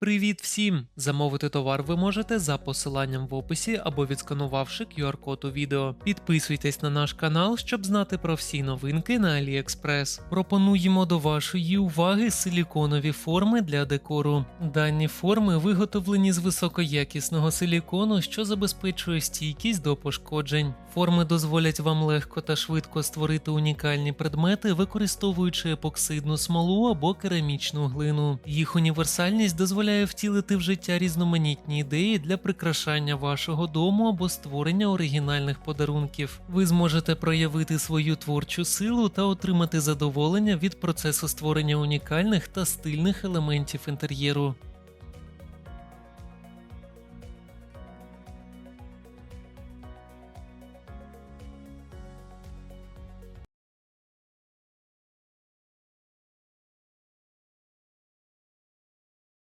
Привіт всім! Замовити товар ви можете за посиланням в описі або відсканувавши QR-код у відео. Підписуйтесь на наш канал, щоб знати про всі новинки на AliExpress. Пропонуємо до вашої уваги силіконові форми для декору. Дані форми виготовлені з високоякісного силікону, що забезпечує стійкість до пошкоджень. Форми дозволять вам легко та швидко створити унікальні предмети, використовуючи епоксидну смолу або керамічну глину. Їх універсальність дозволяє втілити в життя різноманітні ідеї для прикрашання вашого дому або створення оригінальних подарунків. Ви зможете проявити свою творчу силу та отримати задоволення від процесу створення унікальних та стильних елементів інтер'єру.